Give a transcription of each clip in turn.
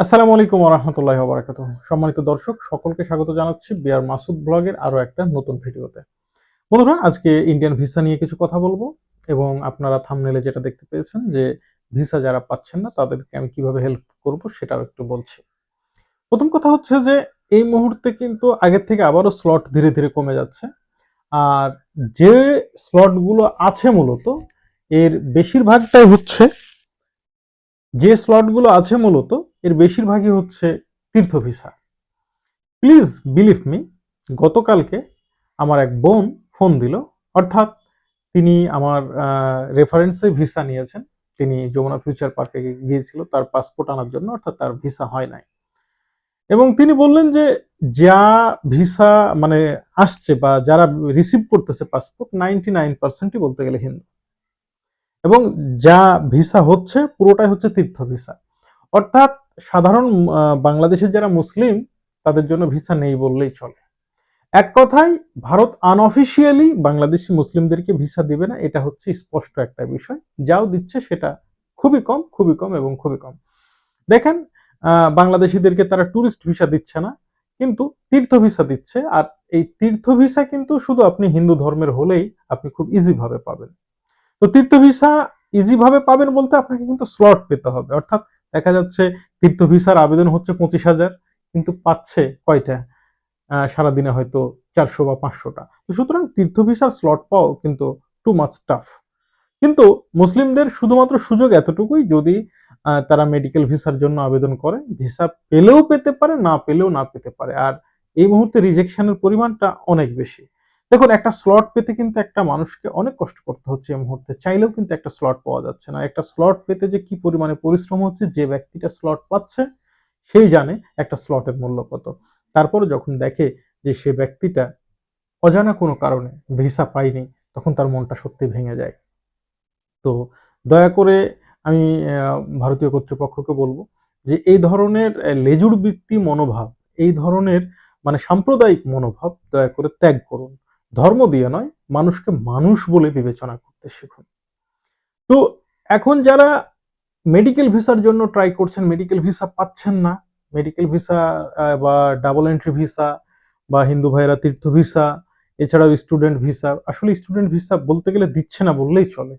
আসসালামু আলাইকুম রহমতুল্লাহ বারাকাত সম্মানিত দর্শক, সকলকে স্বাগত জানাচ্ছি বিআর মাসুদ ব্লগের আরও একটা নতুন ভিডিওতে। বন্ধুরা, আজকে ইন্ডিয়ান ভিসা নিয়ে কিছু কথা বলব এবং আপনারা থামনেলে যেটা দেখতে পেয়েছেন যে ভিসা যারা পাচ্ছেন না, তাদেরকে আমি কীভাবে হেল্প করব সেটাও একটু বলছি। প্রথম কথা হচ্ছে যে, এই মুহূর্তে কিন্তু আগের থেকে আবারও স্লট ধীরে ধীরে কমে যাচ্ছে। আর যে স্লটগুলো আছে মূলত, এর বেশিরভাগটাই হচ্ছে, যে স্লটগুলো আছে মূলত এর বেশিরভাগই হচ্ছে তীর্থ ভিসা। প্লিজ বিলিভ মি গতকালকে আমার এক বোন ফোন দিল, অর্থাৎ তিনি আমার রেফারেন্সে ভিসা নিয়েছেন। তিনি যমুনা ফিউচার পার্কে গিয়েছিল, তার পাসপোর্ট আনার জন্য, অর্থাৎ তার ভিসা হয় নাই। এবং তিনি বললেন যে, যা ভিসা মানে আসছে বা যারা রিসিভ করতেছে পাসপোর্ট নাইনটি নাইন পার্সেন্টই বলতে গেলে হিন্দু। এবং যা ভিসা হচ্ছে, পুরোটাই হচ্ছে তীর্থ ভিসা। অর্থাৎ সাধারণ বাংলাদেশের যারা মুসলিম, তাদের জন্য ভিসা নেই বললেই চলে। এক কথায়, ভারত আনঅফিসিয়ালি বাংলাদেশি মুসলিমদেরকে ভিসা দিবে না, এটা হচ্ছে স্পষ্ট একটা বিষয়। যাও দিচ্ছে সেটা খুবই কম খুবই কম এবং খুবই কম। দেখেন বাংলাদেশিদেরকে তারা ট্যুরিস্ট ভিসা দিচ্ছে না, কিন্তু তীর্থ ভিসা দিচ্ছে, আর এই তীর্থ ভিসা কিন্তু শুধু আপনি হিন্দু ধর্মের হলেই আপনি খুব ইজি ভাবে পাবেন। তো তীর্থ ভিসা ইজি ভাবে পাবেন বলতে আপনাকে কিন্তু স্লট পেতে হবে। অর্থাৎ দেখা যাচ্ছে তীর্থ ভিসার আবেদন হচ্ছে পঁচিশ হাজার, কিন্তু পাচ্ছে কয়টা? সারাদিনে হয়তো চারশো বা পাঁচশোটা। তো সুতরাং তীর্থ ভিসার স্লট পাও কিন্তু টু মাচ টাফ কিন্তু মুসলিমদের শুধুমাত্র সুযোগ এতটুকুই, যদি তারা মেডিকেল ভিসার জন্য আবেদন করে, ভিসা পেলেও পেতে পারে, না পেলেও না পেতে পারে। আর এই মুহূর্তে রিজেকশনের পরিমাণটা অনেক বেশি। দেখুন, একটা স্লট পেতে কিন্তু একটা মানুষকে অনেক কষ্ট করতে হচ্ছে এই মুহূর্তে। চাইলেও কিন্তু একটা স্লট পাওয়া যাচ্ছে না। একটা স্লট পেতে যে কি পরিমাণে পরিশ্রম হচ্ছে, যে ব্যক্তিটা স্লট পাচ্ছে, সেই জানে একটা স্লটের মূল্য কত। তারপরে যখন দেখে যে সে ব্যক্তিটা অজানা কোনো কারণে ভিসা পায়নি, তখন তার মনটা সত্যি ভেঙে যায়। তো দয়া করে আমি ভারতীয় কর্তৃপক্ষকে বলব যে এই ধরনের লেজুর বৃত্তি মনোভাব, এই ধরনের মানে সাম্প্রদায়িক মনোভাব দয়া করে ত্যাগ করুন। ধর্ম দিয়ে নয়, মানুষকে মানুষ বলে বিবেচনা করতে শিখুন। তো এখন যারা মেডিকেল ভিসার জন্য ট্রাই করছেন মেডিকেল ভিসা পাচ্ছেন না মেডিকেল ভিসা বা ডাবল এন্ট্রি ভিসা বা হিন্দু ভাইয়েরা তীর্থ ভিসা এছাড়াও স্টুডেন্ট ভিসা আসলে স্টুডেন্ট ভিসা বলতে গেলে দিচ্ছে না বললেই চলে।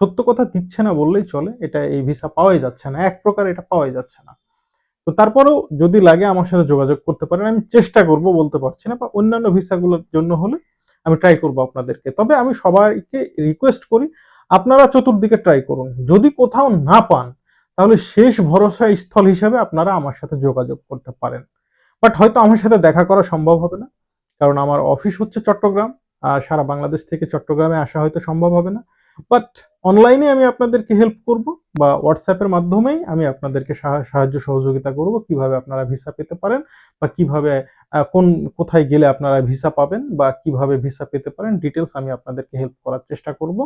সত্য কথা দিচ্ছে না বললেই চলে, এটা এই ভিসা পাওয়াই যাচ্ছে না, এক প্রকার এটা পাওয়াই যাচ্ছে না। তো তারপরেও যদি লাগে আমার সাথে যোগাযোগ করতে পারেন, আমি চেষ্টা করব বলতে পারছি না, বা অন্যান্য ভিসাগুলোর জন্য হলে আমি ট্রাই করব আপনাদেরকে। তবে আমি সবাইকে রিকোয়েস্ট করি, আপনারা চতুর্দিকে ট্রাই করুন। যদি কোথাও না পান, তাহলে শেষ ভরসা স্থল হিসেবে আপনারা আমার সাথে যোগাযোগ করতে পারেন। বাট হয়তো আমার সাথে দেখা করা সম্ভব হবে না, কারণ আমার অফিস হচ্ছে চট্টগ্রাম, আর সারা বাংলাদেশ থেকে চট্টগ্রামে আসা হয়তো সম্ভব হবে না। বাট অনলাইনে আমি আপনাদেরকে হেল্প করব, বা হোয়াটসঅ্যাপের মাধ্যমেই আমি আপনাদেরকে সাহা- সাহায্য সহযোগিতা করব, কীভাবে আপনারা ভিসা পেতে পারেন, বা কীভাবে কোন, কোথায় গেলে আপনারা ভিসা পাবেন বা কীভাবে ভিসা পেতে পারেন ডিটেলস আমি আপনাদেরকে হেল্প করার চেষ্টা করব।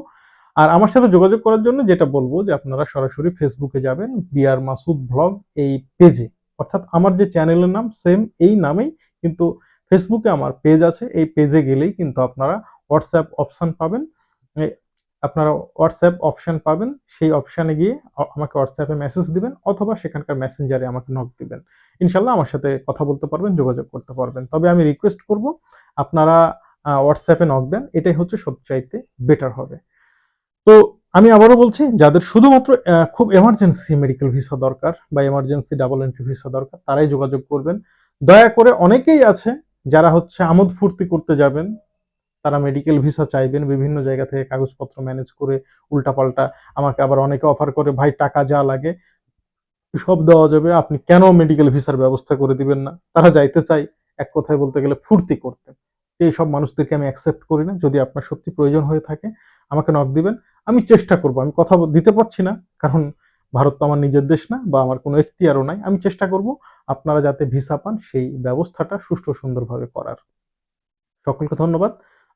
আর আমার সাথে যোগাযোগ করার জন্য যেটা বলব যে আপনারা সরাসরি ফেসবুকে যাবেন বিআর মাসুদ ব্লগ এই পেজে অর্থাৎ আমার যে চ্যানেলের নাম সেম এই নামেই কিন্তু ফেসবুকে আমার পেজ আছে, এই পেজে গেলেই কিন্তু আপনারা হোয়াটসঅ্যাপ অপশান পাবেন। আপনারা হোয়াটসঅ্যাপ অপশান পাবেন, সেই অপশানে গিয়ে আমাকে হোয়াটসঅ্যাপে মেসেজ দিবেন অথবা সেখানকার মেসেঞ্জারে আমাকে নক দিবেন। ইনশাল্লাহ আমার সাথে কথা বলতে পারবেন, যোগাযোগ করতে পারবেন। তবে আমি রিকোয়েস্ট করব, আপনারা হোয়াটসঅ্যাপে নক দেন, এটাই হচ্ছে সবচাইতে বেটার হবে। তো আমি আবারও বলছি, যাদের শুধুমাত্র খুব এমার্জেন্সি মেডিকেল ভিসা দরকার বা এমার্জেন্সি ডাবল এন্ট্রি ভিসা দরকার, তারাই যোগাযোগ করবেন। দয়া করে অনেকেই আছে, যারা হচ্ছে আমোদ ফুর্তি করতে যাবেন তারা মেডিকেল ভিসা চাইবেন, বিভিন্ন জায়গা থেকে কাগজপত্র ম্যানেজ করে উল্টাপাল্টা আমাকে আবার অনেকে অফার করে, ভাই, টাকা যা লাগে, সব দেওয়া যাবে, আপনি কেন মেডিকেল ভিসার ব্যবস্থা করে দিবেন না? তারা যাইতে চাই এক কথায় বলতে গেলে ফুর্তি করতে। এই সব মানুষদেরকে আমি অ্যাকসেপ্ট করি না। যদি আপনার সত্যি প্রয়োজন হয়ে থাকে, আমাকে নক দিবেন। আমি চেষ্টা করব, আমি কথা দিতে পারছি না, কারণ ভারত তো আমার নিজের দেশ না, বা আমার কোনো এখতিয়ারও নাই। আমি চেষ্টা করব আপনারা যাতে ভিসা পান, সেই ব্যবস্থাটা সুষ্ঠু সুন্দরভাবে করার। সকলকে ধন্যবাদ।